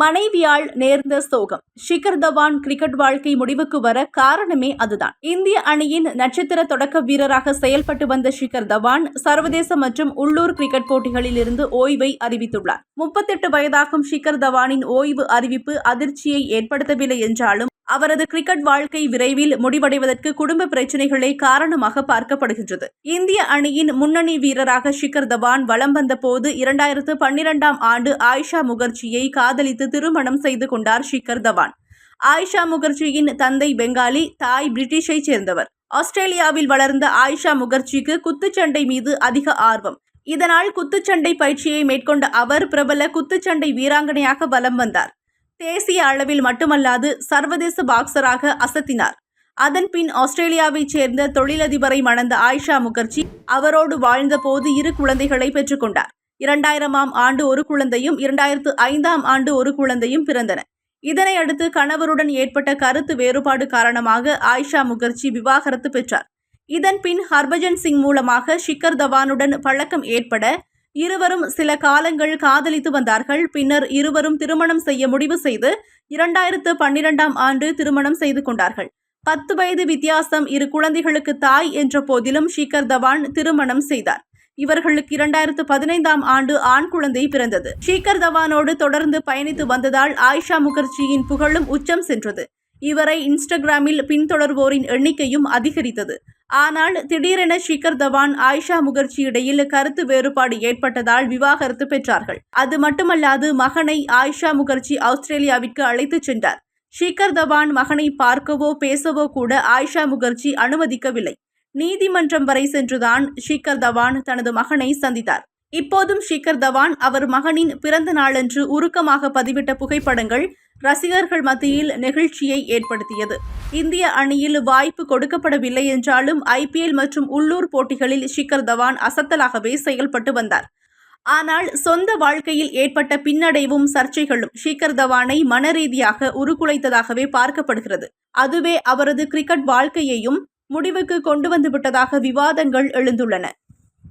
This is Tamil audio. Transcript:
மனைவியால் நேர்ந்த சோகம். ஷிகர் தவான் கிரிக்கெட் வாழ்க்கை முடிவுக்கு வர காரணமே அதுதான். இந்திய அணியின் நட்சத்திர தொடக்க வீரராக செயல்பட்டு வந்த ஷிகர் தவான் சர்வதேச மற்றும் உள்ளூர் கிரிக்கெட் போட்டிகளில் இருந்து ஓய்வை அறிவித்துள்ளார். முப்பத்தெட்டு வயதாகும் ஷிகர் தவானின் ஓய்வு அறிவிப்பு அதிர்ச்சியை ஏற்படுத்தவில்லை என்றாலும் அவரது கிரிக்கெட் வாழ்க்கை விரைவில் முடிவடைவதற்கு குடும்ப பிரச்சினைகளே காரணமாக பார்க்கப்படுகின்றது. இந்திய அணியின் முன்னணி வீரராக ஷிகர் தவான் வலம் வந்த போது இரண்டாயிரத்து பன்னிரெண்டாம் ஆண்டு ஆயிஷா முகர்ஜியை காதலித்து திருமணம் செய்து கொண்டார் ஷிகர் தவான். ஆயிஷா முகர்ஜியின் தந்தை பெங்காலி தாய் பிரிட்டிஷை சேர்ந்தவர். ஆஸ்திரேலியாவில் வளர்ந்த ஆயிஷா முகர்ஜிக்கு குத்துச்சண்டை மீது அதிக ஆர்வம். இதனால் குத்துச்சண்டை பயிற்சியை மேற்கொண்ட அவர் பிரபல குத்துச்சண்டை வீராங்கனையாக வலம் வந்தார். தேசிய அளவில் மட்டுமல்லாது சர்வதேச பாக்சராக அசத்தினார். அதன் பின் ஆஸ்திரேலியாவைச் சேர்ந்த தொழிலதிபரை மணந்த ஆயிஷா முகர்ஜி அவரோடு வாழ்ந்தபோது இரு குழந்தைகளை பெற்றுக்கொண்டார். இரண்டாயிரமாம் ஆண்டு ஒரு குழந்தையும் இரண்டாயிரத்து ஐந்தாம் ஆண்டு ஒரு குழந்தையும் பிறந்தன. இதனையடுத்து கணவருடன் ஏற்பட்ட கருத்து வேறுபாடு காரணமாக ஆயிஷா முகர்ஜி விவாகரத்து பெற்றார். இதன் பின் ஹர்பஜன் சிங் மூலமாக ஷிக்கர் தவானுடன் பழக்கம் ஏற்பட இருவரும் சில காலங்கள் காதலித்து வந்தார்கள். பின்னர் இருவரும் திருமணம் செய்ய முடிவு செய்து இரண்டாயிரத்து பன்னிரெண்டாம் ஆண்டு திருமணம் செய்து கொண்டார்கள். பத்து வயது வித்தியாசம் இரு குழந்தைகளுக்கு தாய் என்ற போதிலும் ஷிகர் தவான் திருமணம் செய்தார். இவர்களுக்கு இரண்டாயிரத்து பதினைந்தாம் ஆண்டு ஆண் குழந்தை பிறந்தது. ஷிகர் தவானோடு தொடர்ந்து பயணித்து வந்ததால் ஆயிஷா முகர்ஜியின் புகழும் உச்சம் சென்றது. இவரை இன்ஸ்டாகிராமில் பின்தொடர்வோரின் எண்ணிக்கையும் அதிகரித்தது. ஆனால் திடீரென ஷிகர் தவான் ஆயிஷா முகர்ஜி இடையில் கருத்து வேறுபாடு ஏற்பட்டதால் விவாகரத்து பெற்றார்கள். அது மட்டுமல்லாது மகனை ஆயிஷா முகர்ஜி ஆஸ்திரேலியாவிற்கு அழைத்துச் சென்றார். ஷிகர் தவான் மகனை பார்க்கவோ பேசவோ கூட ஆயிஷா முகர்ஜி அனுமதிக்கவில்லை. நீதிமன்றம் வரை சென்றுதான் ஷிகர் தவான் தனது மகனை சந்தித்தார். இப்போதும் ஷிகர் தவான் அவர் மகனின் பிறந்த நாளன்று உருக்கமாக பதிவிட்ட புகைப்படங்கள் ரசிகர்கள் மத்தியில் நெகிழ்ச்சியை ஏற்படுத்தியது. இந்திய அணியில் வாய்ப்பு கொடுக்கப்படவில்லை என்றாலும் ஐபிஎல் மற்றும் உள்ளூர் போட்டிகளில் ஷிகர் தவான் அசத்தலாகவே செயல்பட்டு வந்தார். ஆனால் சொந்த வாழ்க்கையில் ஏற்பட்ட பின்னடைவும் சர்ச்சைகளும் ஷிகர் தவானை மனரீதியாக உருக்குலைத்ததாகவே பார்க்கப்படுகிறது. அதுவே அவரது கிரிக்கெட் வாழ்க்கையையும் முடிவுக்கு கொண்டு வந்துவிட்டதாக விவாதங்கள் எழுந்துள்ளன.